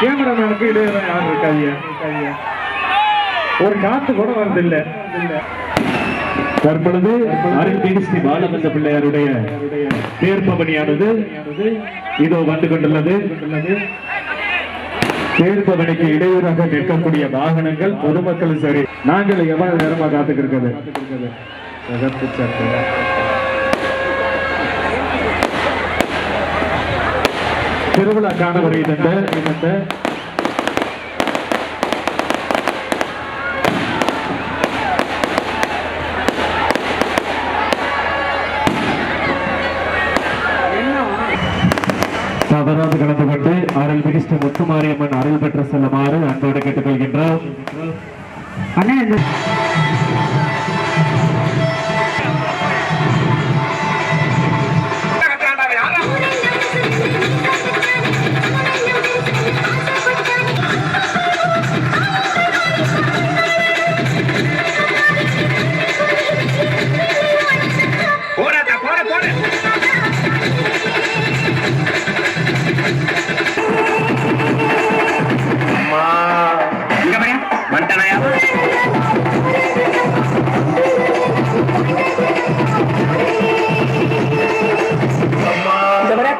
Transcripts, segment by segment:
கேமராமேனுக்கு இடையில யாரும் இருக்காதியா ஒரு காத்து கூட வருது இல்ல தற்பொழுது அருள்மிகு ஸ்ரீ பாலபந்த பிள்ளையாருடைய தேர்ப்பவனியானது இதோ வந்து கொண்டுள்ளது. தேர்ப்பவனிக்கு இடையூறாக நிற்கக்கூடிய வாகனங்கள் பொதுமக்களும் சரி நாங்கள் எவ்வளவு நேரமா காத்துக்கு இருக்கிறது? திருவிழா காண வருகின்ற இந்த தவறாது கலந்து கொண்டு அருள் மினிஸ்டர் முத்துமாரியம்மன் அருள் பெற்று செல்லுமாறு அன்போடு கேட்டுக்கொள்கின்றோம். அண்ணா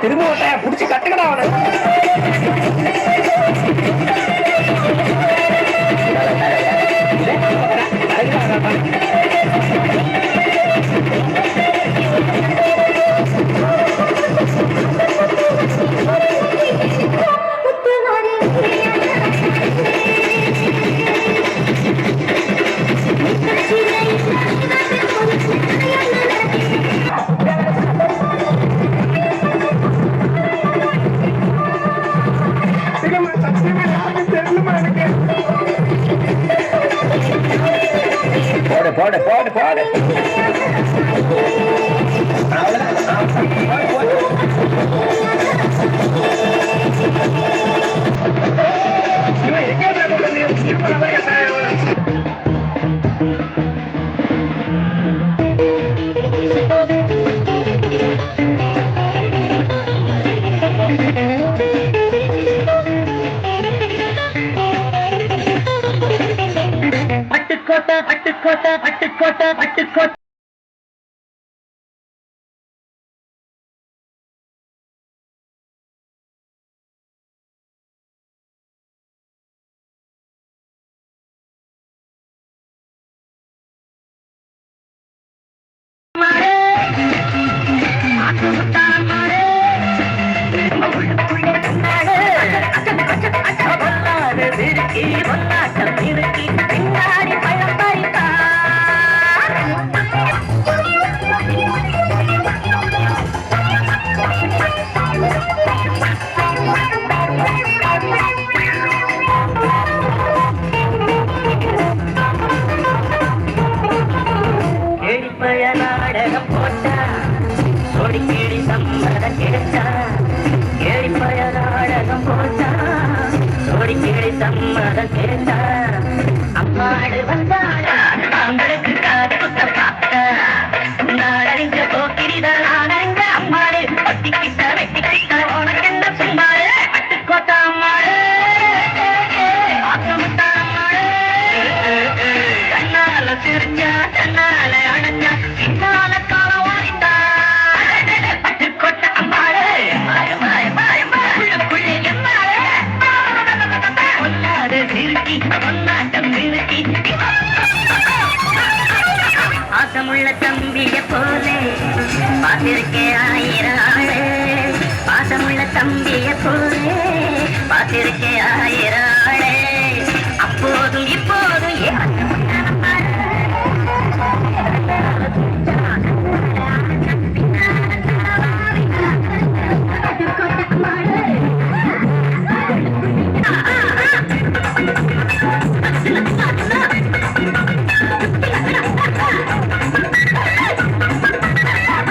திரும்ப வந்தாயா புடிச்சு கட்டுக்கடா அவனை you. போடு போடு போடு போடு. பட்டுக்கோட்டை பட்டுக்கோட்டை பட்டுக்கோட்டை கேடிப்பழ கண்ணால சிரிச்சா கண்ணால அடைஞ்சா பின்னால கால பட்டுக்கோட்டை அம்மாடு மாய மாய மாய பாசமுள்ள தம்பிய போலே பார்த்திருக்கே ஆயிரம் ஆளு. பாசமுள்ள தம்பிய பார்த்திருக்கே ஆயிரம் ஆளு.